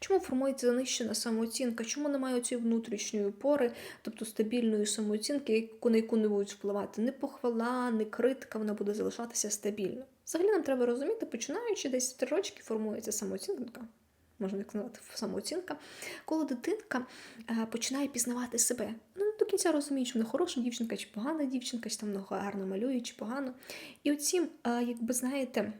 Чому формується занищена самооцінка? Чому немає цієї внутрішньої опори, тобто стабільної самооцінки, на яку не будуть впливати ні похвала, ні критика, вона буде залишатися стабільно. Взагалі нам треба розуміти, починаючи десь три рочки формується самооцінка. Можна так сказати, самооцінка, коли дитинка е, починає пізнавати себе. Ну, до кінця розуміє, чи вона хороша дівчинка, чи погана дівчинка, чи там вона гарно малює, чи погано. І оцім, е, якби знаєте,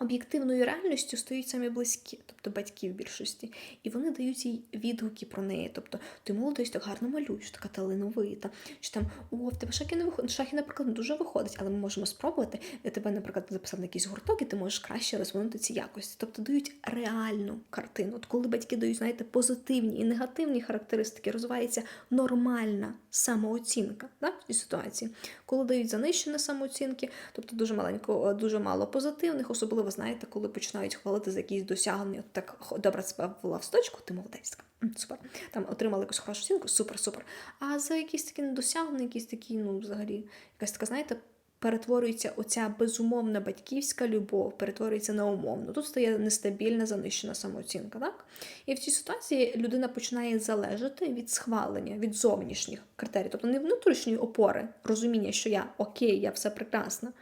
об'єктивною реальністю стоять самі близькі, тобто батьки в більшості, і вони дають їй відгуки про неї. Тобто, ти молодець, так гарно малюєш, така талановита. Чи там о, в тебе шахи не виходить. Шахи, наприклад, дуже виходить, але ми можемо спробувати. Я тебе, наприклад, записав на якийсь гурток, і ти можеш краще розвинути ці якості. Тобто дають реальну картину. От коли батьки дають, знаєте, позитивні і негативні характеристики, розвивається нормальна самооцінка да, в цій ситуації. Коли дають занищені самооцінки, тобто дуже маленько, дуже мало позитивних, особливо знаєте, коли починають хвалити за якісь досягнення, так «Хо, добре себе ввела в сточку, ти молодець. Супер. Там отримали якусь хорошу оцінку, супер, супер. А за якісь такі недосягнення, якісь такі, ну, взагалі, якась така, знаєте, перетворюється оця безумовна батьківська любов, перетворюється на умовну. Тут стає нестабільна, занищена самооцінка. Так? І в цій ситуації людина починає залежати від схвалення, від зовнішніх критерій, тобто не внутрішньої опори, розуміння, що я окей, я все прекрасна,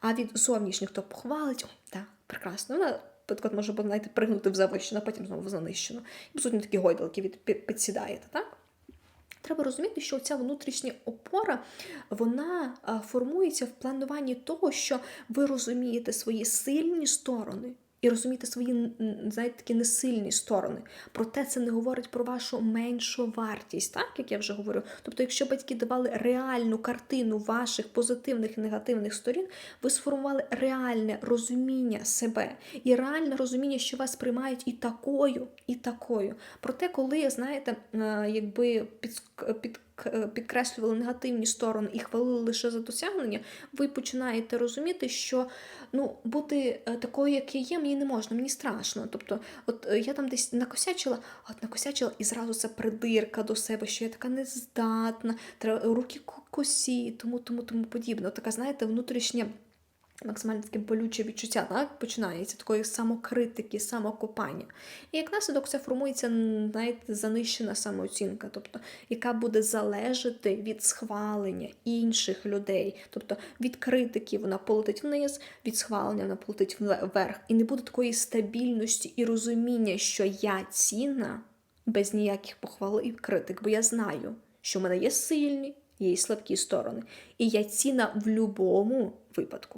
а від зовнішніх, хто похвалить, о, так, прекрасно. Вона Наприклад, може знаєте, пригнути в завищену, а потім знову в занищену. І, по суті, такі гойдалки від, під- підсідаєте, так? Треба розуміти, що ця внутрішня опора вона формується в плануванні того, що ви розумієте свої сильні сторони. І розумієте свої, знаєте, такі несильні сторони. Проте це не говорить про вашу меншу вартість, так як я вже говорю. Тобто, якщо батьки давали реальну картину ваших позитивних і негативних сторін, ви сформували реальне розуміння себе і реальне розуміння, що вас приймають і такою, і такою. Проте, коли знаєте, е, якби під, під, підкреслювали негативні сторони і хвалили лише за досягнення, ви починаєте розуміти, що ну, бути е, такою, як я є, мені не можна, мені страшно. Тобто, от е, я там десь накосячила, от накосячила, і зразу це придирка до себе, що я така нездатна, треба руки ко- косі, тому, тому, тому подібне. Така, знаєте, внутрішня. Максимально таке болюче відчуття так, починається такої самокритики, самокопання. І як наслідок це формується знаєте, занищена самооцінка, тобто, яка буде залежати від схвалення інших людей. Тобто від критики вона полетить вниз, від схвалення вона полетить вверх. І не буде такої стабільності і розуміння, що я цінна без ніяких похвал і критик, бо я знаю, що в мене є сильні, є слабкі сторони. І я цінна в будь-якому випадку.